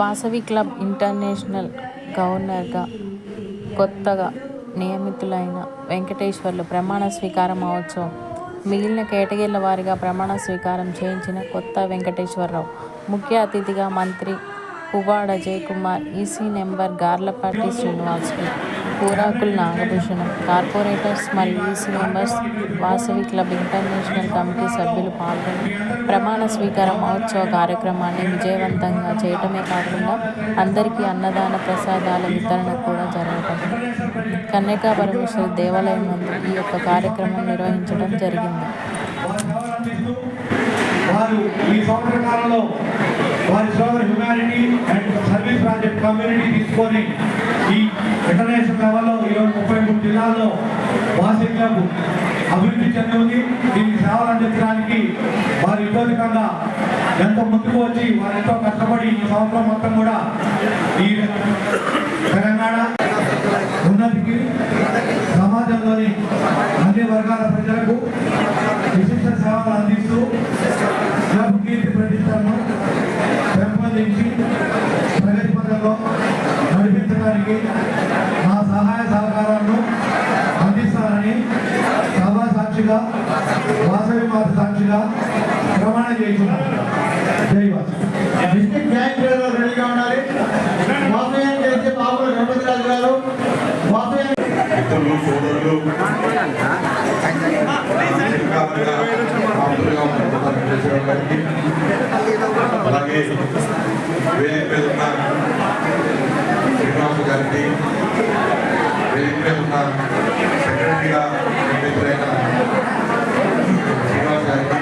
Vasavi club international గవర్నర్గా కొత్తగా నియమితులైన వెంకటేశ్వర్లు ప్రమాణ స్వీకార మహోత్సవం. మిగిలిన కేటగిరీల వారిగా ప్రమాణ స్వీకారం చేయించిన కొత్త వెంకటేశ్వరరావు ముఖ్య అతిథిగా మంత్రి Puvvada Jayakumar EC number Garlapati Srinivasulu Kurakula Nagabhushanam. Corporators మరియు EC members Vasavi club international committee సభ్యులు పాల్గొని ప్రమాణ స్వీకార మహోత్సవ కార్యక్రమాన్ని విజయవంతంగా చేయటమే కాకుండా అందరికీ అన్నదాన ప్రసాదాల వితరణ కూడా జరగటం. కన్యకా పరమేశ్వర దేవాలయం నందు ఈ యొక్క కార్యక్రమం నిర్వహించడం జరిగింది. వారు ఈ సంవత్సర కాలంలో వారి సోదర humanity and service project community తీసుకొని ఇంటర్నేషనల్ లెవెల్లో ఈరోజు ముప్పై మూడు జిల్లాల్లో వాసి క్లబ్ అభివృద్ధి చెంది ఉంది. దీనికి సేవలు అందించడానికి వారు కన్నా ఎంతో ముందుకు వచ్చి వారు ఎంతో కష్టపడి ఈ సంవత్సరం మొత్తం కూడా ఈ తెలంగాణ ఉన్నతికి సమాజంలోని అన్ని వర్గాల ప్రజలకు విశిష్ట సేవలు అందిస్తూ క్లబ్ కీర్తి ప్రతిష్టలను పెంపొందించి ప్రగతి పథంలో నడిపించడానికి సాక్షిగా వాసవి మాత సాక్షిగా ప్రమాణం చేస్తున్నాను జై వాసవి లీడర్ రెడీగా ఉండాలి. వాసవ్యం చేసే బాబుల గణపతిరాజు గారు. వాసవ్యం సోదరులు అలాగే వేదిక శ్రీనివాసు గారికి వేదిక మీద ఉన్న సెక్రటరీగా నియమితులైన శ్రీనివాస్ గారికి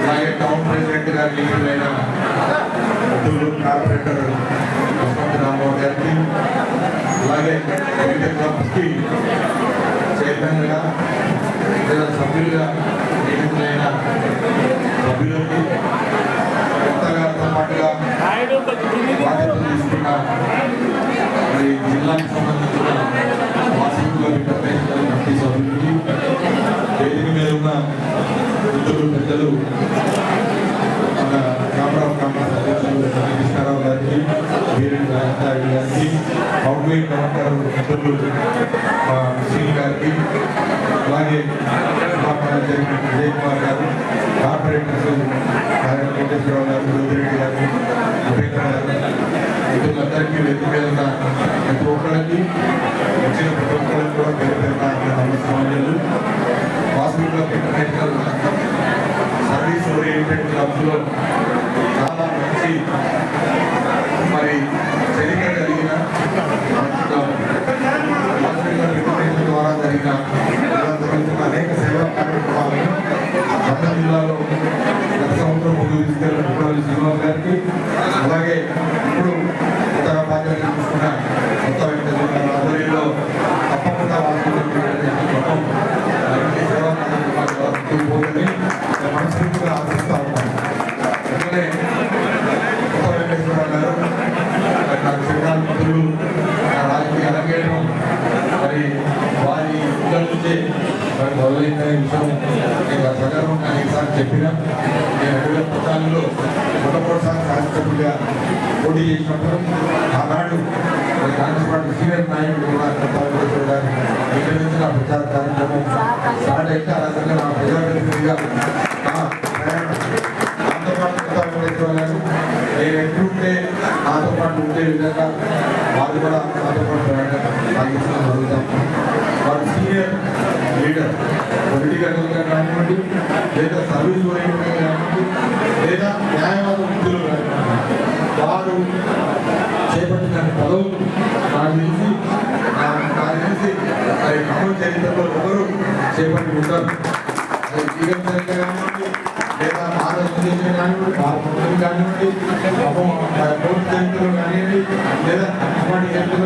అలాగే టౌన్ ప్రెసిడెంట్గా నియమితులైన మిత్రులు డైరెక్టర్ వసంత రామబాబు గారికి అలాగే వివిధ క్లబ్స్కి చైర్మన్గా లేదా సభ్యులుగా నియమితులైన సభ్యులకి కొత్తగారితో పాటుగా బాధ్యతలు తీసుకున్న మరి జిల్లాకు సంబంధించిన వాసవికుల ప్రతి సభ్యులకి వేదిక మీద ఉన్న పెద్దలు అవుట్వేట్ కలెక్టర్ మిత్రులు మా శ్రీ గారికి అలాగే విజయ్ కుమార్ గారు కార్పొరేటర్స్ నారాయణ గారు జ్యోతిరెడ్డి గారు ఉపేంద్ర గారు మిత్రులందరికీ వేదిక మీద ప్రతి ఒక్కరికి వచ్చిన ప్రతి ఒక్కరికి కూడా పేరు పేరున నమస్కారాలు వాసవికుల ఇంటర్నేషనల్ సర్వీస్ ఓరియంటెడ్ క్లబ్స్లో చాలా మంచి తీసుకెళ్ళిన ముఖ్యమంత్రి శ్రీనివాస్ గారికి అలాగే ఇప్పుడు కొత్తగా బాధ్యత తీసుకున్న కొత్త వెంకటేశ్వర ఆధ్వర్యంలో తప్పకుండా వాసవికుల మొత్తం మరిన్ని మనస్ఫూర్తిగా ఆశిస్తా ఉన్నాను అట్లనే కొత్త వెంకటేశ్వర గారు నాకు శ్రీకాంత్ మంత్రులు నా రాజకీయ అరంగేయడం మరి వారి ఇళ్ళ నుంచే మరి మొదలైందనే విషయం నేను గత సందర్భంగా అనేకసార్లు చెప్పిన నేను రెండు వేల పద్నాలుగులో మొట్టమొదటిసారి శాసనసభ్యుడిగా పోటీ చేసినప్పుడు ఆనాడు కాంగ్రెస్ పార్టీ సీనియర్ నాయకుడు కూడా కొత్త ఇక్కడ నుంచి నా ప్రచార కార్యక్రమం స్టార్ట్ అయితే ఆ రకంగా నా ప్రజాప్రతినిధిగా నాతో పాటు కొత్త నేను ఎట్లుంటే నాతో పాటు ఉండే విధంగా వాళ్ళు కూడా నాతో పాటు ప్రయాణం సాగించడం జరుగుతాం వారు సీనియర్ లీడర్ పొలిటికల్ చేపట్టిన పదవులు నాకు తెలిసి నా- నాకు తెలిసి మరి ఖమ్మం చరిత్రలో ఎవరు చేపట్టి ఉంటారు. అది జీవన చరిత్ర కానివ్వండి లేదా భారతదేశం కానివ్వండి భారత కానివ్వండి పాపం చరిత్రలో కానివ్వండి లేదా అటువంటి చరిత్రలో